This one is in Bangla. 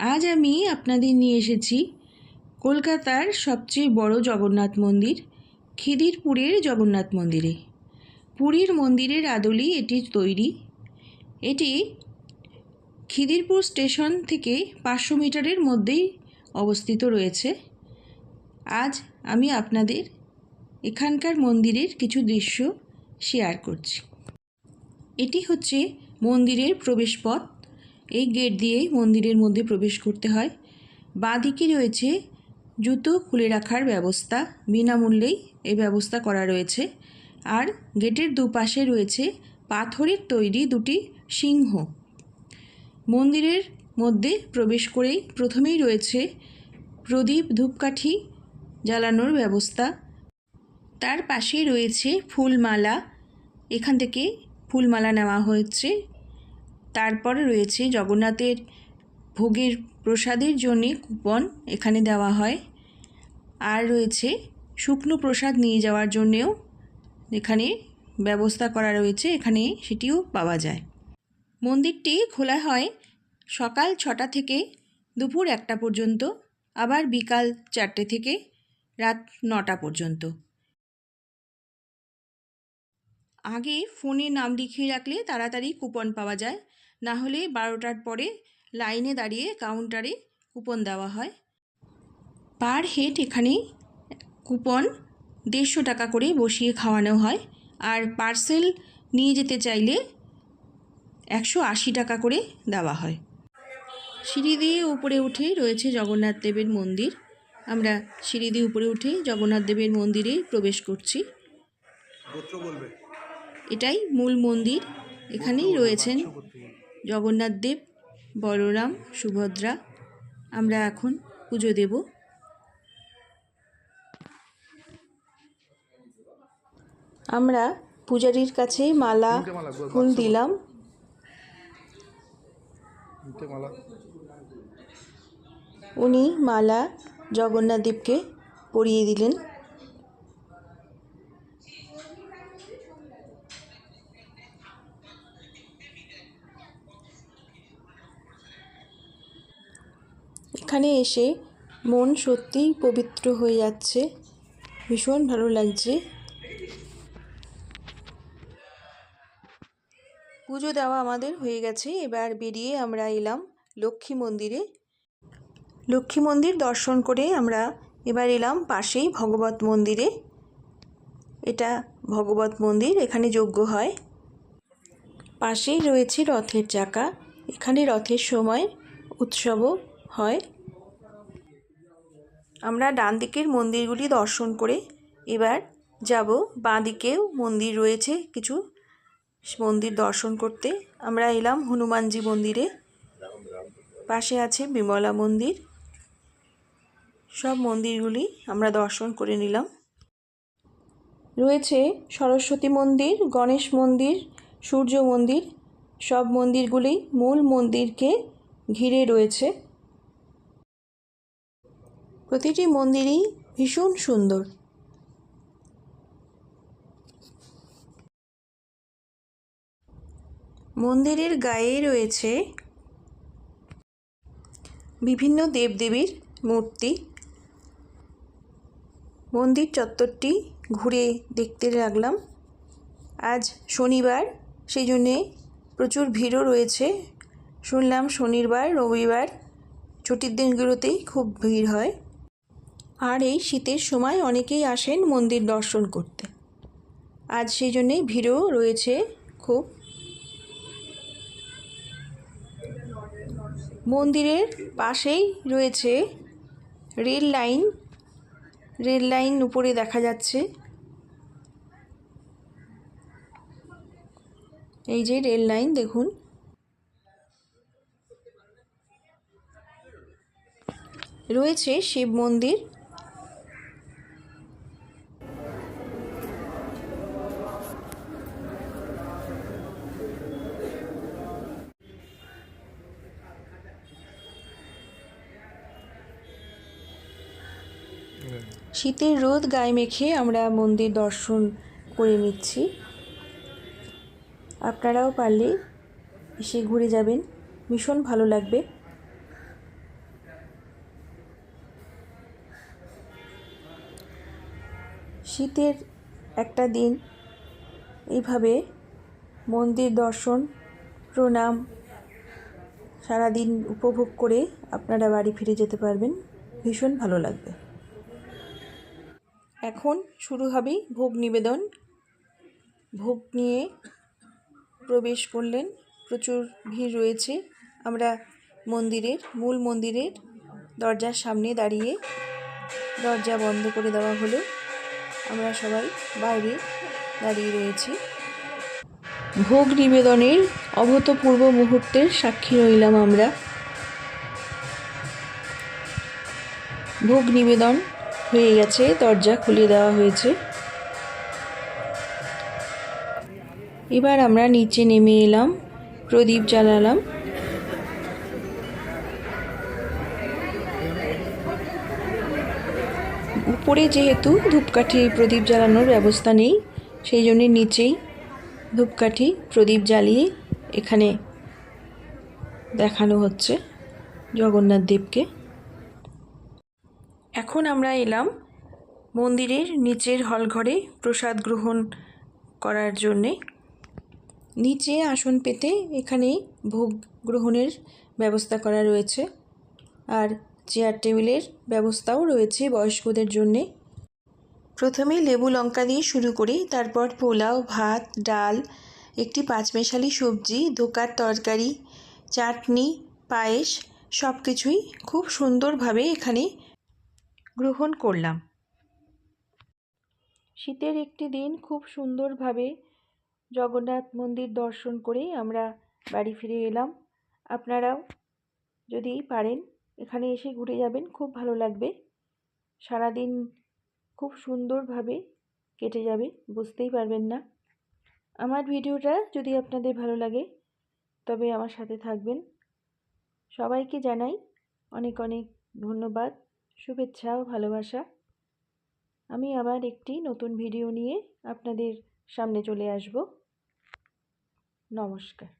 আজ আমি আপনাদের নিয়ে এসেছি কলকাতার সবচেয়ে বড় জগন্নাথ মন্দির, খিদিরপুরের জগন্নাথ মন্দিরে। পুরীর মন্দিরের আদলি এটি তৈরি। এটি খিদিরপুর স্টেশন থেকে পাঁচশো মিটারের মধ্যেই অবস্থিত রয়েছে। আজ আমি আপনাদের এখানকার মন্দিরের কিছু দৃশ্য শেয়ার করছি। এটি হচ্ছে মন্দিরের প্রবেশপথ। এই গেট দিয়েই মন্দিরের মধ্যে প্রবেশ করতে হয়। বাঁদিকে রয়েছে জুতো খুলে রাখার ব্যবস্থা। বিনামূল্যেই এই ব্যবস্থা করা রয়েছে। আর গেটের দুপাশে রয়েছে পাথরের তৈরি দুটি সিংহ। মন্দিরের মধ্যে প্রবেশ করেই প্রথমেই রয়েছে প্রদীপ ধূপকাঠি জ্বালানোর ব্যবস্থা। তার পাশেই রয়েছে ফুলমালা। এখান থেকে ফুলমালা নেওয়া হয়েছে। তারপরে রয়েছে জগন্নাথের ভোগের প্রসাদের জন্যে কুপন এখানে দেওয়া হয়। আর রয়েছে শুকনো প্রসাদ নিয়ে যাওয়ার জন্যেও এখানে ব্যবস্থা করা রয়েছে। এখানে সেটিও পাওয়া যায়। মন্দিরটি খোলা হয় সকাল ছটা থেকে দুপুর একটা পর্যন্ত, আবার বিকাল চারটে থেকে রাত নটা পর্যন্ত। আগে ফোনে নাম লিখিয়ে রাখলে তাড়াতাড়ি কুপন পাওয়া যায়। না হলে বারোটার পরে লাইনে দাঁড়িয়ে কাউন্টারে কুপন দেওয়া হয়। পার হেড এখানে কুপন দেড়শো টাকা করে বসিয়ে খাওয়ানো হয় আর পার্সেল নিয়ে যেতে চাইলে একশো আশি টাকা করে দেওয়া হয়। সিঁড়ি দিয়ে উপরে উঠে রয়েছে জগন্নাথ দেবের মন্দির। আমরা সিঁড়ি দিয়ে উপরে উঠে জগন্নাথ দেবের মন্দিরে প্রবেশ করছি। এটাই মূল মন্দির। এখানেই রয়েছেন জগন্নাথ দেব বলরাম সুভদ্রা। আমরা এখন পুজো দেব। আমরা পূজারীর কাছে মালা ফুল দিলাম। উনি মালা জগন্নাথ দেবকে পরিয়ে দিলেন। এখানে এসে মন সত্যিই পবিত্র হয়ে যাচ্ছে। ভীষণ ভালো লাগছে। পুজো দেওয়া আমাদের হয়ে গেছে। এবার বেরিয়ে আমরা এলাম লক্ষ্মী মন্দিরে। লক্ষ্মী মন্দির দর্শন করে আমরা এবার এলাম পাশেই ভগবত মন্দিরে। এটা ভগবত মন্দির, এখানে যোগ্য হয়। পাশেই রয়েছে রথের চাকা। এখানে রথের সময় উৎসবও হয়। আমরা ডান দিকের মন্দিরগুলি দর্শন করে এবার যাব বাঁ দিকেও মন্দির রয়েছে, কিছু মন্দির দর্শন করতে। আমরা এলাম হনুমানজি মন্দিরে। পাশে আছে বিমলা মন্দির। সব মন্দিরগুলি আমরা দর্শন করে নিলাম। রয়েছে সরস্বতী মন্দির, গণেশ মন্দির, সূর্য মন্দির। সব মন্দিরগুলি মূল মন্দিরকে ঘিরে রয়েছে। প্রতিটি মন্দিরই ভীষণ সুন্দর। মন্দিরের গায়ে রয়েছে বিভিন্ন দেবদেবীর মূর্তি। মন্দির চত্বরটি ঘুরে দেখতে লাগলাম। আজ শনিবার সেই জন্যে প্রচুর ভিড়ও রয়েছে। শুনলাম শনিবার, রবিবার ছুটির দিনগুলোতেই খুব ভিড় হয়। আর এই শীতের সময় অনেকেই আসেন মন্দির দর্শন করতে। আজ সেই জন্যেই ভিড়ও রয়েছে খুব। মন্দিরের পাশেই রয়েছে রেল লাইন। রেল লাইন উপরে দেখা যাচ্ছে। এই যে রেল লাইন, দেখুন। রয়েছে শিব মন্দির। শীতের রোদ গায়ে মেখে আমরা মন্দির দর্শন করে নিচ্ছি। আপনারাও পারলে এসে ঘুরে যাবেন। ভীষণ ভালো লাগবে। শীতের একটা দিন। এইভাবে মন্দির দর্শন, প্রণাম সারাদিন উপভোগ করে আপনারা বাড়ি ফিরে যেতে পারবেন। ভীষণ ভালো লাগবে। এখন শুরু হবে ভোগ নিবেদন। ভোগ নিয়ে প্রবেশ করলেন, প্রচুর ভিড় রয়েছে। আমরা মন্দিরের, মূল মন্দিরের দরজার সামনে দাঁড়িয়ে দরজা বন্ধ করে দেওয়া হলো। আমরা সবাই বাইরে দাঁড়িয়ে রয়েছি। ভোগ নিবেদনের অভূতপূর্ব মুহূর্তের সাক্ষী রইলাম আমরা। ভোগ নিবেদন হয়ে গেছে, দরজা খুলে দেওয়া হয়েছে। এবার আমরা নিচে নেমে এলাম, প্রদীপ জ্বালালাম। উপরে যেহেতু ধূপকাঠি প্রদীপ জ্বালানোর ব্যবস্থা নেই, সেই জন্যে নিচেই ধূপকাঠি প্রদীপ জ্বালিয়ে এখানে দেখানো হচ্ছে জগন্নাথ দেবকে। এখন আমরা এলাম মন্দিরের নিচের হলঘরে প্রসাদ গ্রহণ করার জন্যে। নিচে আসন পেতে এখানে ভোগ গ্রহণের ব্যবস্থা করা রয়েছে আর চেয়ার টেবিলের ব্যবস্থাও রয়েছে বয়স্কদের জন্যে। প্রথমে লেবু লঙ্কা দিয়ে শুরু করি তারপর পোলাও, ভাত, ডাল, একটি পাঁচমেশালি সবজি, ধোকার তরকারি, চাটনি, পায়েস সব কিছুই খুব সুন্দরভাবে এখানে গ্রহণ করলাম। শীতের একটি দিন খুব সুন্দরভাবে জগন্নাথ মন্দির দর্শন করে আমরা বাড়ি ফিরে এলাম। আপনারাও যদি পারেন এখানে এসে ঘুরে যাবেন, খুব ভালো লাগবে। সারাদিন খুব সুন্দরভাবে কেটে যাবে, বুঝতেই পারবেন না। আমার ভিডিওটা যদি আপনাদের ভালো লাগে, তবে আমার সাথে থাকবেন। সবাইকে জানাই অনেক অনেক ধন্যবাদ। শুভেচ্ছা ও ভালোবাসা। আমি আবার একটি নতুন ভিডিও নিয়ে আপনাদের সামনে চলে আসব। নমস্কার।